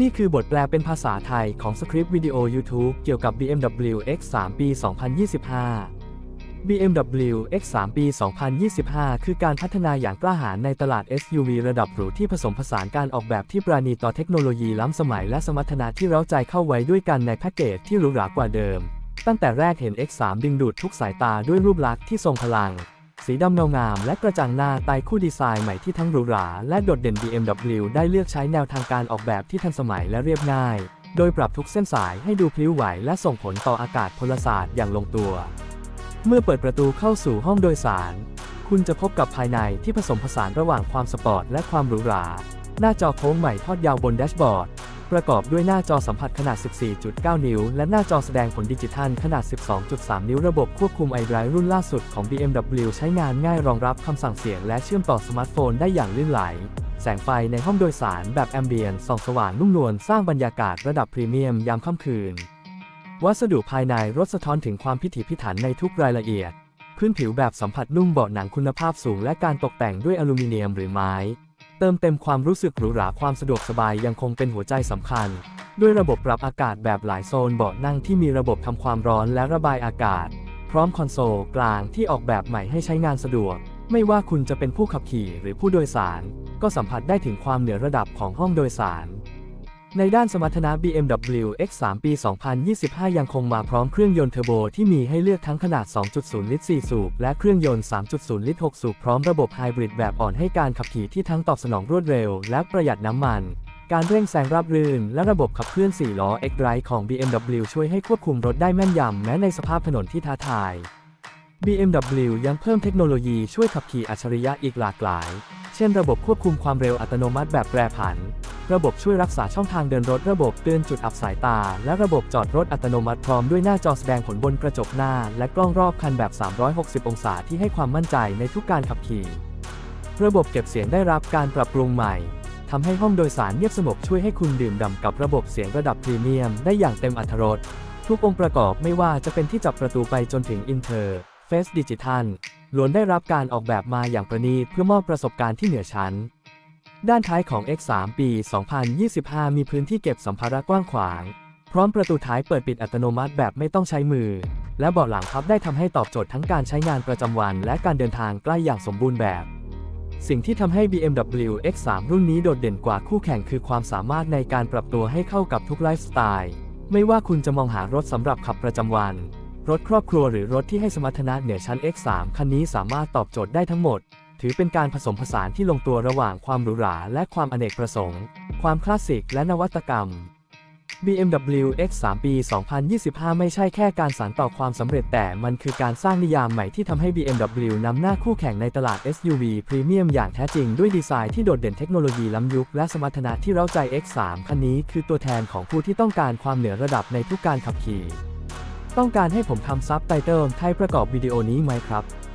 นี่คือบทแปลเป็นภาษาไทยของสคริปต์วิดีโอ YouTube เกี่ยวกับ BMW X3 ปี 2025 BMW X3 ปี 2025 คือการพัฒนาอย่างกล้าหาญในตลาด SUV ระดับหรูที่ผสมผสานการออกแบบที่ปราณีต่อเทคโนโลยีล้ำสมัยและสมรรถนะที่เร้าใจเข้าไว้ด้วยกันในแพ็กเกจที่หรูหรากว่าเดิม ตั้งแต่แรกเห็น X3 ดึงดูดทุกสายตาด้วยรูปลักษณ์ที่ทรงพลัง สีดำเงางามและกระจังหน้าไตคู่ดีไซน์ใหม่ที่ทั้งหรูหราและโดดเด่น BMW ได้เลือกใช้แนวทางการออกแบบที่ทันสมัยและเรียบง่าย โดยปรับทุกเส้นสายให้ดูพลิ้วไหวและส่งผลต่ออากาศพลศาสตร์อย่างลงตัว เมื่อเปิดประตูเข้าสู่ห้องโดยสาร คุณจะพบกับภายในที่ผสมผสานระหว่างความสปอร์ตและความหรูหรา หน้าจอโค้งใหม่ทอดยาวบนแดชบอร์ด ประกอบด้วยหน้าจอสัมผัสขนาด 14.9 นิ้ว และหน้าจอแสดงผลดิจิทัลขนาด 12.3 นิ้ว ระบบควบคุม iDrive รุ่นล่าสุดของ BMW ใช้งานง่ายรองรับคำสั่งเสียงและเชื่อมต่อสมาร์ทโฟนได้อย่างลื่นไหล แสงไฟในห้องโดยสารแบบแอมเบียนส่องสว่างนุ่มนวลสร้างบรรยากาศระดับพรีเมียมยามค่ำคืน วัสดุภายในรถสะท้อนถึงความพิถีพิถันในทุกรายละเอียด พื้นผิวแบบสัมผัสนุ่มเบาะหนังคุณภาพสูง และการตกแต่งด้วยอลูมิเนียมหรือไม้ เติมเต็มความรู้สึกหรูหราความสะดวกสบายยังคงเป็นหัวใจสำคัญ ด้วยระบบปรับอากาศแบบหลายโซนเบาะนั่งที่มีระบบทำความร้อนและระบายอากาศ พร้อมคอนโซลกลางที่ออกแบบใหม่ให้ใช้งานสะดวก ไม่ว่าคุณจะเป็นผู้ขับขี่หรือผู้โดยสาร ก็สัมผัสได้ถึงความเหนือระดับของห้องโดยสาร ในด้านสมรรถนะ BMW X3 ปี 2025 ยังคงมาพร้อมเครื่องยนต์เทอร์โบที่มีให้เลือกทั้งขนาด 2.0 ลิตร 4 สูบ และเครื่องยนต์ 3.0 ลิตร 6 สูบ พร้อมระบบไฮบริดแบบอ่อนให้การขับขี่ที่ทั้งตอบสนองรวดเร็ว และประหยัดน้ำมัน การเร่งแซงราบรื่น และระบบขับเคลื่อน 4 ล้อ X-Drive ของ BMW ช่วยให้ควบคุมรถได้แม่นยำแม้ในสภาพถนนที่ท้าทาย BMW ยังเพิ่มเทคโนโลยีช่วยขับขี่อัจฉริยะอีกหลากหลาย เช่น ระบบควบคุมความเร็วอัตโนมัติแบบแปรผัน ระบบช่วยรักษาช่องทางเดินรถระบบเตือนจุดอับสายตา และระบบจอดรถอัตโนมัติพร้อมด้วยหน้าจอแสดงผลบนกระจกหน้า และกล้องรอบคันแบบ 360 องศาที่ให้ความมั่นใจในทุกการขับขี่ ระบบเก็บเสียงได้รับการปรับปรุงใหม่ทำให้ห้องโดยสารเงียบสงบช่วยให้คุณดื่มด่ำกับระบบเสียงระดับพรีเมียมได้อย่างเต็มอรรถรสทุกองค์ประกอบไม่ว่าจะเป็นที่จับประตูไปจนถึงอินเ r อร์เฟสดิจิทัลล้วนได้รับการออกแบบมาอย่างประณีตเพื่อมอบประสบการณ์ที่เหนือชั้น ด้านท้ายของ X3 ปี 2025 มีพื้นที่เก็บสัมภาระกว้างขวาง พร้อมประตูท้ายเปิดปิดอัตโนมัติแบบไม่ต้องใช้มือ และเบาะหลังพับได้ทำให้ตอบโจทย์ทั้งการใช้งานประจำวัน และการเดินทางใกล้อย่างสมบูรณ์แบบ สิ่งที่ทำให้ BMW X3 รุ่นนี้โดดเด่นกว่าคู่แข่งคือความสามารถในการปรับตัวให้เข้ากับทุกไลฟ์สไตล์ไม่ว่าคุณจะมองหารถสำหรับขับประจำวัน รถครอบครัวหรือรถที่ให้สมรรถนะเหนือชั้น X3 คันนี้สามารถตอบโจทย์ได้ทั้งหมด ถือเป็นการผสมผสานที่ลงตัวระหว่างความหรูหราและความอเนกประสงค์ ความคลาสสิกและนวัตกรรม BMW X3 ปี 2025 ไม่ใช่แค่การสานต่อความสำเร็จแต่มันคือการสร้างนิยามใหม่ที่ทำให้ BMW นำหน้าคู่แข่งในตลาด SUV พรีเมียมอย่างแท้จริงด้วยดีไซน์ที่โดดเด่นเทคโนโลยีล้ำยุคและสมรรถนะที่เร้าใจ X3 คันนี้คือตัวแทนของผู้ที่ต้องการความเหนือระดับในทุกการขับขี่ ต้องการให้ผมทำซับไตเติลไทยประกอบวิดีโอนี้ไหมครับ